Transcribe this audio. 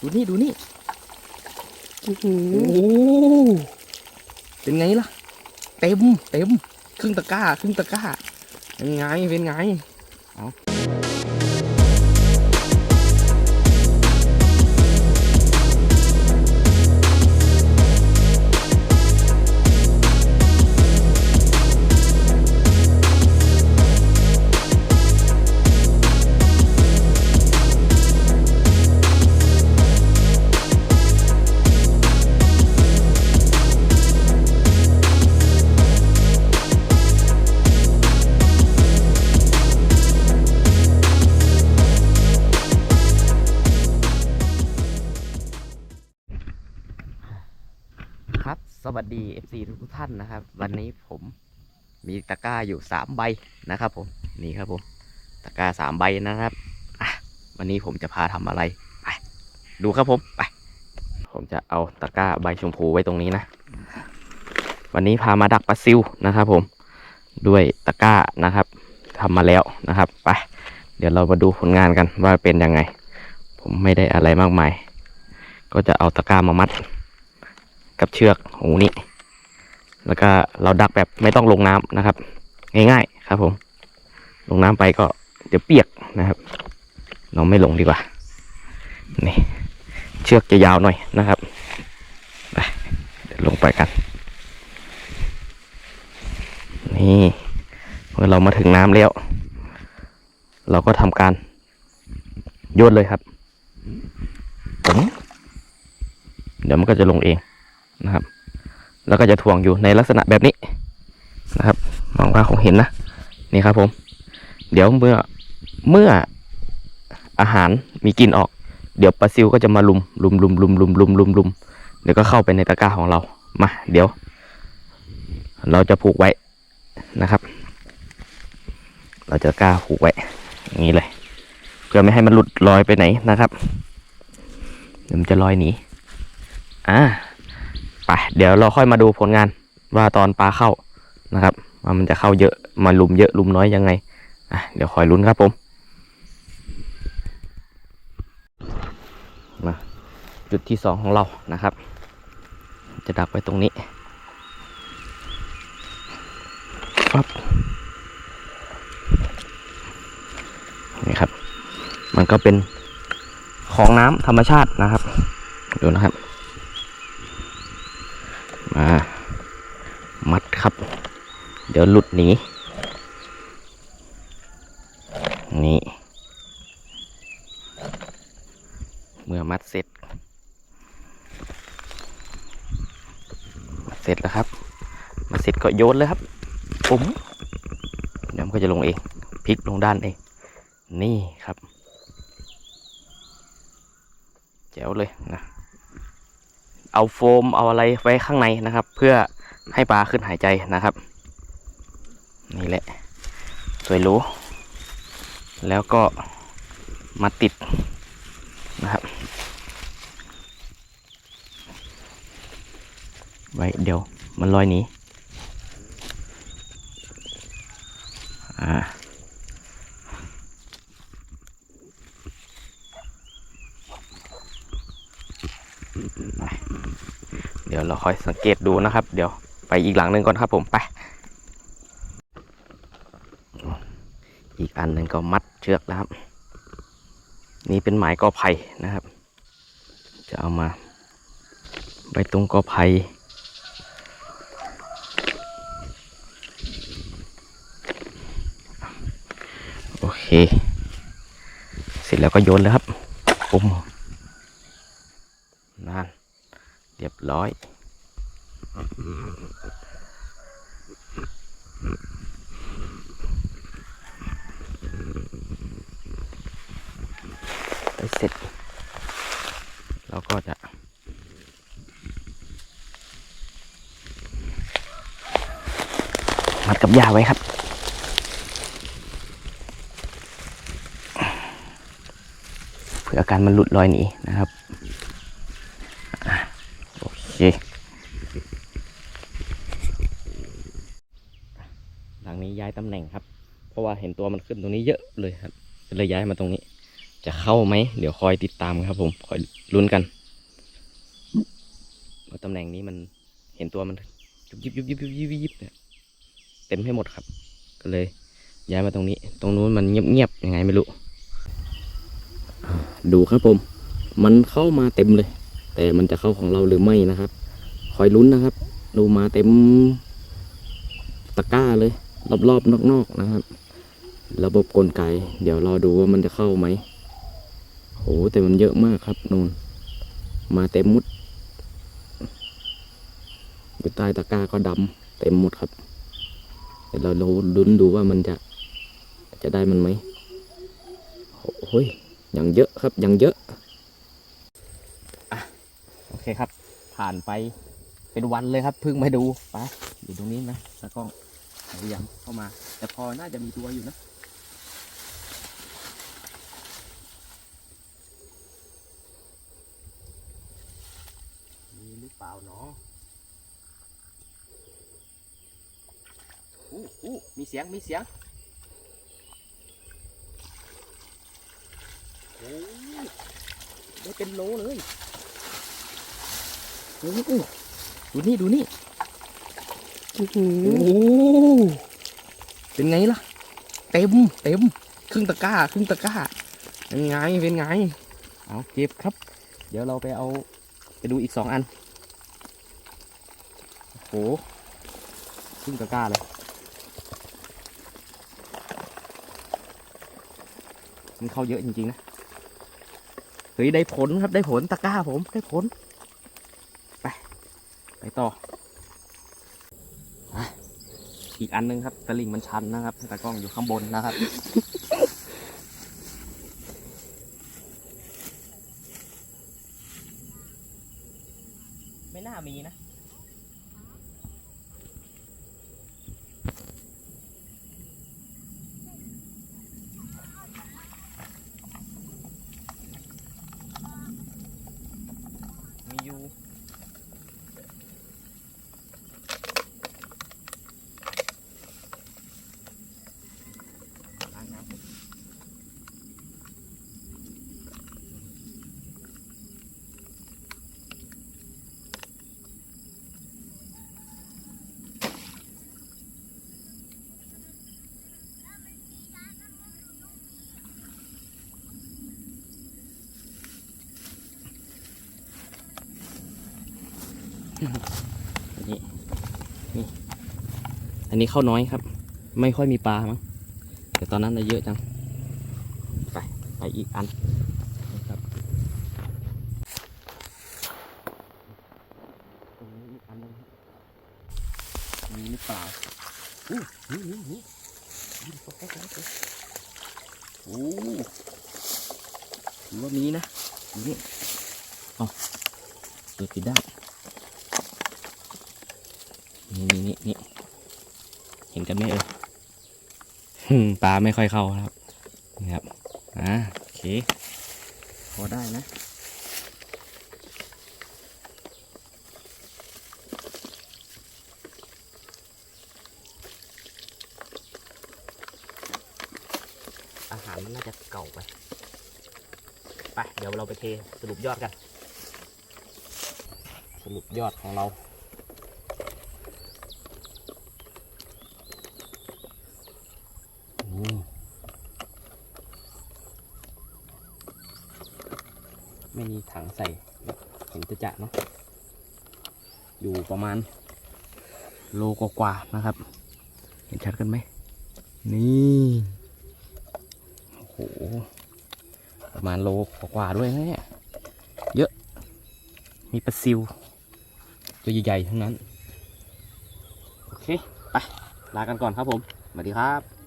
ดูนี่ดูนี่อื้อหือโอ้เป็นไงล่ะ เต็มเต็มครึ่งตะกร้าครึ่งตะกร้าเป็นไงเป็นไงเอา วัสดี FC ทุกท่านนะครับ วันนี้ผมมีตะกร้าอยู่สามใบนะครับผมนี่ครับผมตะกร้าสามใบนะครับวันนี้ผมจะพาทำอะไรไปดูครับผมไปผมจะเอาตะกร้าใบชมพูไว้ตรงนี้นะ วันนี้พามาดักปลาซิวนะครับ ผมด้วยตะกร้านะครับทำมาแล้วนะครับไปเดี๋ยวเรามาดูผลงานกันว่าเป็นยังไง ผมไม่ได้อะไรมากมาย ก็จะเอาตะกร้ามามัด กับเชือกหูนี้แล้วก็เราดักแบบไม่ต้องลงน้ำนะครับ ง่ายๆครับผม ลงน้ำไปก็เดี๋ยวเปียกนะครับ เราไม่ลงดีกว่า นี่ เชือกจะยาวหน่อยนะครับไปเดี๋ยวลงไปกัน นี่เมื่อเรามาถึงน้ำแล้ว เราก็ทำการโยนเลยครับ เดี๋ยวมันก็จะลงเอง นะครับ แล้วก็จะถ่วงอยู่ในลักษณะแบบนี้นะครับมองว่าคงเห็นนะนี่ครับผม เดี๋ยวเมื่อเมื่ออาหารมีกินออก เดี๋ยวปลาซิวก็จะมาลุมลุมลุมลุมลุมลุมลุมลุมเดี๋ยวก็เข้าไปในตะกร้าของเรามาเดี๋ยว เราจะผูกไว้นะครับ เราจะกล้าผูกไว้อย่างนี้เลย เพื่อไม่ให้มันหลุดลอยไปไหนนะครับเดี๋ยวมันจะลอยหนีอ่า ไปเดี๋ยวเราค่อยมาดูผลงานว่าตอนปลาเข้านะครับว่ามันจะเข้าเยอะมาลุมเยอะลุมน้อยยังไงอะเดี๋ยวคอยลุ้นครับผมมาจุดที่สองของเรานะครับ จะดักไว้ตรงนี้ปั๊บนี่ครับ มันก็เป็นของน้ำธรรมชาตินะครับ ดูนะครับ มามัดครับ เดี๋ยวหลุดหนีนี่ เมื่อมัดเสร็จ มัดเสร็จแล้วครับ มัดเสร็จก็โยนเลยครับปุ๋มเดี๋ยวมันก็จะลงเองพลิกลงด้านเอง นี่ครับ แจ๋วเลยนะเอาโฟมเอาอะไรไว้ข้างในนะครับ เพื่อให้ปลาขึ้นหายใจนะครับ แหละ สวยรู้ แล้วก็มาติดนะครับ ไว้เดี๋ยวมันลอยหนีอ่าเดี๋ยวเราคอยสังเกตดูนะครับ เดี๋ยวไปอีกหลังหนึ่งก่อนครับผมไป อีกอันหนึ่งก็มัดเชือกแล้วครับ นี่เป็นหมายกอไผ่นะครับ จะเอามาไปตรงกอไผ่โอเค เสร็จแล้วก็โยนเลยครับปุ๊มนั่นเรียบร้อย เสร็จ เราก็จะมัดกับยาไว้ครับเพื่ออาการมันหลุดลอยหนีนะครับโอเคหลังนี้ย้ายตำแหน่งครับ เพราะว่าเห็นตัวมันขึ้นตรงนี้เยอะเลยครับเลยย้ายมาตรงนี้ จะเข้าไหม เดี๋ยวคอยติดตามครับ ผมคอยลุ้นกันว่าตำแหน่งนี้มันเห็นตัวมันยุบยิบยุบยิบยุบยิบยิบเนี่ยเต็มให้หมดครับ ก็เลย ย้ายมาตรงนี้ ตรงนู้นมันเงียบๆยังไงไม่รู้ดูครับผม มันเข้ามาเต็มเลย แต่มันจะเข้าของเราหรือไม่นะครับ คอยลุ้นนะครับ ดูมาเต็มตะกร้าเลย รอบๆนอกๆนะครับ ระบบกลไก เดี๋ยวรอดูว่ามันจะเข้าไหม โหแต่มันเยอะมากครับนูนมาเต็มมุดอยู่ใต้ตะกร้าก็ดำเต็มหมดครับเดี๋ยวเราลุ้นดูว่ามันจะ จะได้มันไหมโอ้ยอย่างเยอะครับย่างเยอะอะโอเคครับ ผ่านไปเป็นวันเลยครับเพิ่งมาดูไปอยู่ตรงนี้นะแล้วก็พยายามเข้ามา แต่พอน่าจะมีตัวอยู่นะ มีหรือเปล่าเนาะอู้อู้มี เสียง มีเสียงโอ้ได้เป็นโลเลยโอ้โหดูนี่ ดูนี่อื้อหือโอ้เป็นไงล่ะ เต็ม เต็ม ครึ่งตะกร้า ครึ่งตะกร้า เป็นไง เป็นไง เอาเก็บครับ เดี๋ยวเราไปเอา ไปดูอีกสองอัน โอ้โหครึ่งตะกร้าเลย มันเข้าเยอะจริงๆนะเฮ้ยได้ผลครับได้ผลตะกร้าผมได้ผล ไป ไปต่อ อีกอันหนึงครับตะลิงมันชันนะครับตากล้องอยู่ข้างบนนะครับไม่น่ามีนะ อันนี้นี่อันนี้เข้าน้อยครับ ไม่ค่อยมีปลามั้งแต่ตอนนั้นน่ะเยอะจัง ไป ไปอีกอันนะครับตรงนี้อีกอันหนึงครับมีหรือเปล่าอู้นี่นี่นี่นี่โอ้โอ้ถือว่ามีนะดูนี่เอเปิดปิดได้ นี่นี่นี่เห็นกันไหมเอ่ยอืมปลาไม่ค่อยเข้าครับนี่ครับอ่าโอเคพอได้นะอาหารมันน่าจะเก่าไป ไป เดี๋ยวเราไปเทสรุปยอดกัน สรุปยอดของเรา โอ้ ไม่มีถังใส่เห็นจะจะเนาะอยู่ประมาณโลกว่าๆนะครับ เห็นชัดกันไหม นี่โอ้โหประมาณโลกว่าๆด้วยนะเนี่ยเยอะ มีปลาซิว ตัวใหญ่ๆทั้งนั้น โอเค ไป ลากันก่อนครับผม สวัสดีครับ